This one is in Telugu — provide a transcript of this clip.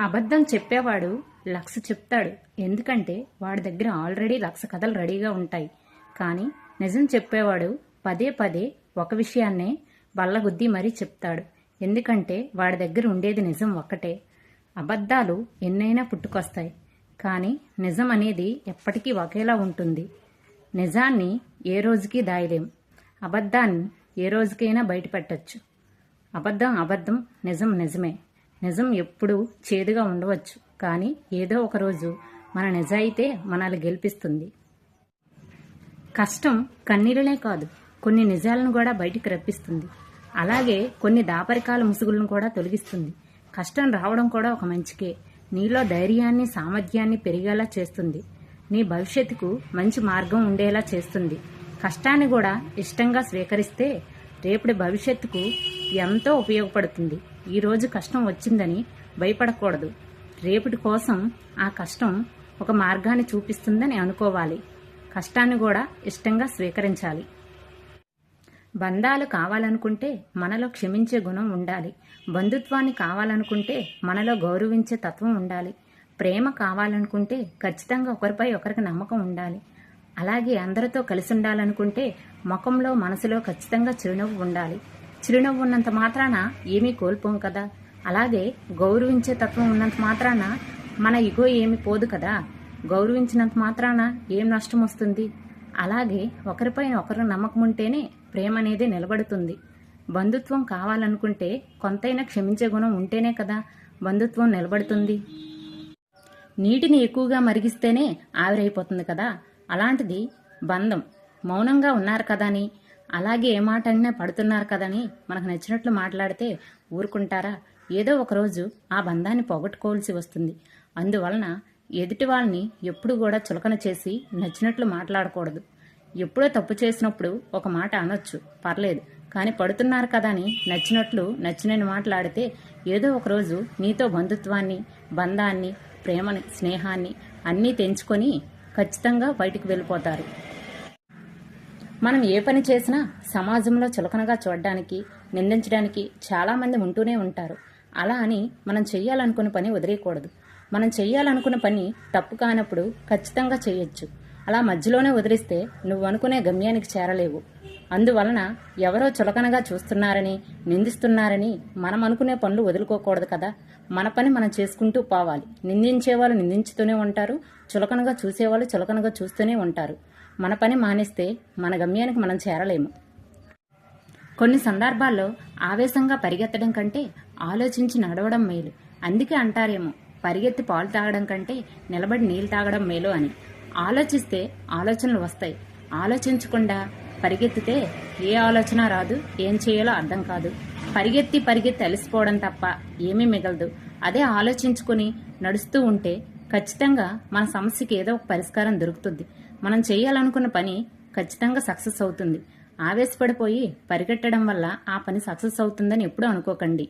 అబద్ధం చెప్పేవాడు లక్ష చెప్తాడు. ఎందుకంటే వాడి దగ్గర ఆల్రెడీ లక్ష కథలు రెడీగా ఉంటాయి. కానీ నిజం చెప్పేవాడు పదే పదే ఒక విషయాన్నే బల్లగుద్ది మరీ చెప్తాడు. ఎందుకంటే వాడి దగ్గర ఉండేది నిజం ఒక్కటే. అబద్ధాలు ఎన్నైనా పుట్టుకొస్తాయి. కానీ నిజం అనేది ఎప్పటికీ ఒకేలా ఉంటుంది. నిజాన్ని ఏ రోజుకి దాయలేం. అబద్ధాన్ని ఏ రోజుకైనా బయటపెట్టచ్చు. అబద్ధం అబద్ధం నిజం నిజమే. నిజం ఎప్పుడూ చేదుగా ఉండవచ్చు. కానీ ఏదో ఒక రోజు మన నిజాయితే మనల్ని గెలిపిస్తుంది. కష్టం కన్నీళ్ళనే కాదు కొన్ని నిజాలను కూడా బయటికి రప్పిస్తుంది. అలాగే కొన్ని దాపరికాల ముసుగులను కూడా తొలగిస్తుంది. కష్టం రావడం కూడా ఒక మంచికే. నీలో ధైర్యాన్ని సామర్థ్యాన్ని పెరిగేలా చేస్తుంది. నీ భవిష్యత్తుకు మంచి మార్గం ఉండేలా చేస్తుంది. కష్టాన్ని కూడా ఇష్టంగా స్వీకరిస్తే రేపటి భవిష్యత్తుకు ఎంతో ఉపయోగపడుతుంది. ఈరోజు కష్టం వచ్చిందని భయపడకూడదు. రేపటి కోసం ఆ కష్టం ఒక మార్గాన్ని చూపిస్తుందని అనుకోవాలి. కష్టాన్ని కూడా ఇష్టంగా స్వీకరించాలి. బంధాలు కావాలనుకుంటే మనలో క్షమించే గుణం ఉండాలి. బంధుత్వాన్ని కావాలనుకుంటే మనలో గౌరవించే తత్వం ఉండాలి. ప్రేమ కావాలనుకుంటే ఖచ్చితంగా ఒకరిపై ఒకరికి నమ్మకం ఉండాలి. అలాగే అందరితో కలిసి ఉండాలనుకుంటే ముఖంలో మనసులో ఖచ్చితంగా చిరునవ్వు ఉండాలి. చిరునవ్వు ఉన్నంత మాత్రాన ఏమీ కోల్పోం కదా? అలాగే గౌరవించే తత్వం ఉన్నంత మాత్రాన మన ఇగో ఏమి పోదు కదా? గౌరవించినంత మాత్రాన ఏం నష్టం వస్తుంది? అలాగే ఒకరిపైన ఒకరు నమ్మకం ఉంటేనే ప్రేమ అనేది నిలబడుతుంది. బంధుత్వం కావాలనుకుంటే కొంతైనా క్షమించే గుణం ఉంటేనే కదా బంధుత్వం నిలబడుతుంది. నీటిని ఎక్కువగా మరిగిస్తేనే ఆవిరైపోతుంది కదా? అలాంటిది బంధం. మౌనంగా ఉన్నారు కదా అని అలాగే ఏ మాట అన్నా పడుతున్నారు కదని మనకు నచ్చినట్లు మాట్లాడితే ఊరుకుంటారా? ఏదో ఒకరోజు ఆ బంధాన్ని పోగొట్టుకోవాల్సి వస్తుంది. అందువలన ఎదుటి వాళ్ళని ఎప్పుడు కూడా చులకన చేసి నచ్చినట్లు మాట్లాడకూడదు. ఎప్పుడో తప్పు చేసినప్పుడు ఒక మాట అనొచ్చు పర్లేదు. కానీ పడుతున్నారు కదా అని నచ్చినట్లు నచ్చినని మాట్లాడితే ఏదో ఒకరోజు నీతో బంధుత్వాన్ని బంధాన్ని ప్రేమని స్నేహాన్ని అన్నీ తెంచుకొని ఖచ్చితంగా బయటికి వెళ్ళిపోతారు. మనం ఏ పని చేసినా సమాజంలో చులకనగా చూడడానికి నిందించడానికి చాలామంది ఉంటూనే ఉంటారు. అలా అని మనం చెయ్యాలనుకున్న పని వదిలేయకూడదు. మనం చెయ్యాలనుకున్న పని తప్పు కానప్పుడు ఖచ్చితంగా చేయొచ్చు అలా మధ్యలోనే వదిలిస్తే నువ్వు అనుకునే గమ్యానికి చేరలేవు. అందువలన ఎవరో చులకనగా చూస్తున్నారని నిందిస్తున్నారని మనం అనుకునే పనులు వదులుకోకూడదు కదా. మన పని మనం చేసుకుంటూ పోవాలి. నిందించేవాళ్ళు నిందించుతూనే ఉంటారు చులకనగా చూసేవాళ్ళు చులకనగా చూస్తూనే ఉంటారు. మన పని మానేస్తే మన గమ్యానికి మనం చేరలేము. కొన్ని సందర్భాల్లో ఆవేశంగా పరిగెత్తడం కంటే ఆలోచించి నడవడం మేలు. అందుకే అంటారేమో పరిగెత్తి పాలు తాగడం కంటే నిలబడి నీళ్ళు తాగడం మేలు అని. ఆలోచిస్తే ఆలోచనలు వస్తాయి. ఆలోచించకుండా పరిగెత్తితే ఏ ఆలోచన రాదు ఏం చేయాలో అర్థం కాదు. పరిగెత్తి పరిగెత్తి అలసిపోవడం తప్ప ఏమీ మిగలదు. అదే ఆలోచించుకుని నడుస్తూ ఉంటే ఖచ్చితంగా మన సమస్యకి ఏదో ఒక పరిష్కారం దొరుకుతుంది. మనం చేయాలనుకున్న పని ఖచ్చితంగా సక్సెస్ అవుతుంది. ఆవేశపడిపోయి పరిగెట్టడం వల్ల ఆ పని సక్సెస్ అవుతుందని ఎప్పుడూ అనుకోకండి.